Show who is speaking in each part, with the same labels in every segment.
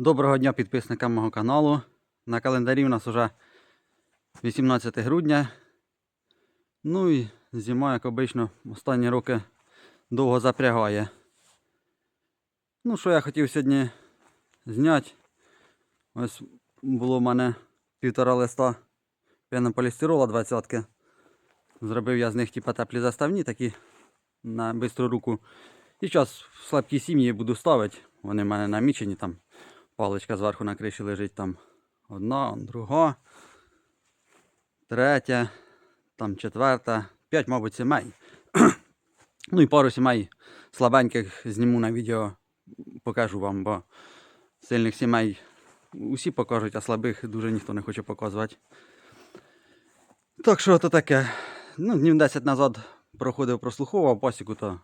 Speaker 1: Доброго дня підписникам мого каналу. На календарі у нас вже 18 грудня. Ну і зима, як обично, останні роки довго запрягає. Ну, що я хотів сьогодні зняти. Ось було в мене півтора листа пенополістирола 20 Зробив я з них типа теплі заставні, такі на бистру руку. І зараз в слабкі сім'ї буду ставити. Вони в мене намічені там. Паличка зверху на криші лежить там одна, друга, третя, там четверта, п'ять, мабуть, сімей. ну і пару сімей слабеньких зніму на відео, покажу вам, бо сильних сімей усі покажуть, а слабих дуже ніхто не хоче показувати. Так що то таке. Ну, днів 10 назад проходив прослуховував пасіку, то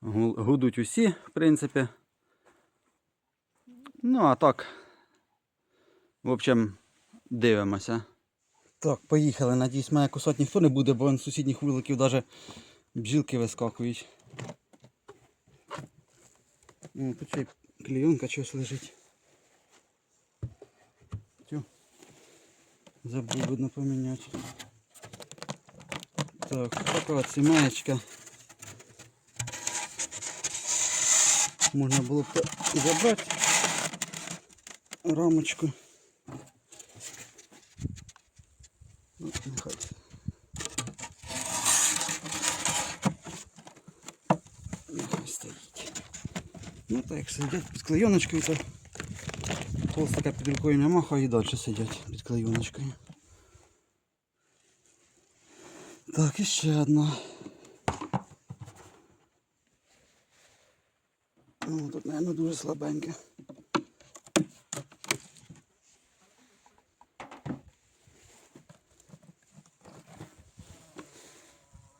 Speaker 1: гудуть усі, в принципі. Ну, а так. В общем, дивимося. Так, поїхали. Надіюсь, мене кусати ніхто не буде, бо з сусідніх вуликів навіть бджілки вискакують. О, тут ще клейонка щось лежить. Тю. Забув видно поміняти. Так, така от сімаєчка. Можна було б забрати рамочку. Ну, нехай. Нехай стоїть. Ну так, сидять під клейоночкою, то толстика під рукою нема, хай і далі сидять під клейоночкою. Так, і ще одна. Ну, тут, мабуть, дуже слабеньке.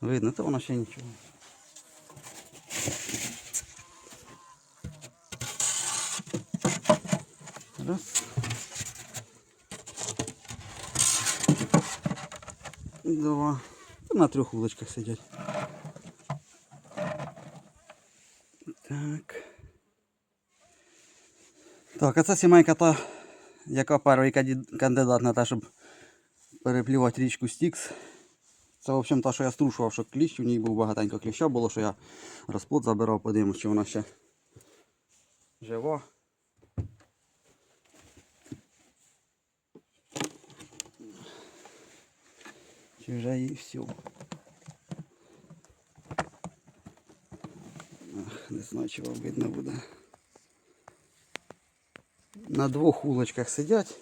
Speaker 1: Видно, то воно ще нічого. Раз. Два. На трьох вуличках сидять. Так. Так, а це сімейка та, яка перший кандидат на те, щоб переплювати річку Стікс. Це, в общем, та, що я струшував, що кліщ, у ній був багатенько кліща було, що я розплод забирав, подивимось, чи вона ще жива. Чи вже і все. Ах, не знаю, вам видно буде. На двох вулочках сидять.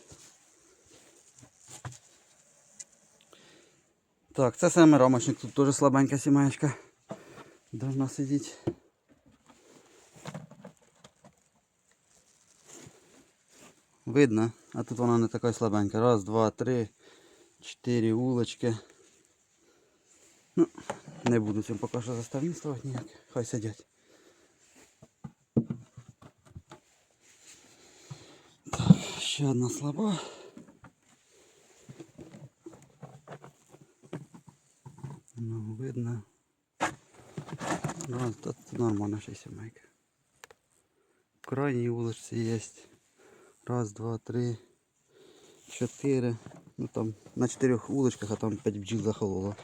Speaker 1: Так, це саме рамочник, тут теж слабенька сімеєчка. Должна сидіти. Видно, а тут вона не така слабенька. Раз, два, три, чотири вулочки. Ну, не буду цим поки що заставні ставити ніяк. Хай сидять. Так, ще одна слаба. Видно. Ну, тут нормально ще сімейка. В крайній вулиці є. Раз, два, три, чотири. Ну там на чотирьох вуличках, а там п'ять бджіл захололо.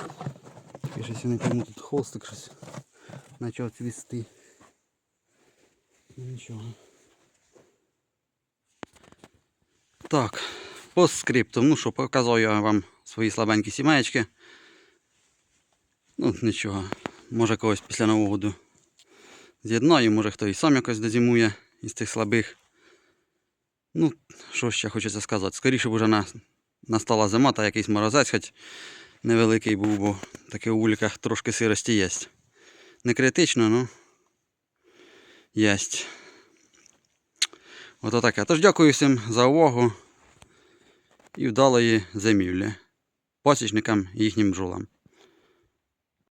Speaker 1: Я щось не пойму, тут холстик щось почав цвісти. Ну нічого. Так, по скриптам. Ну що, показав я вам свої слабенькі сімеєчки. Ну, нічого. Може когось після Нового з'єднаю, може хто і сам якось дозимує із тих слабих. Ну, що ще хочеться сказати. Скоріше б уже на, настала зима та якийсь морозець, хоч невеликий був, бо таки у вуликах трошки сирості є. Не критично, ну є. Ото таке. Тож дякую всім за увагу і вдалої зимівлі. Пасічникам і їхнім бджолам.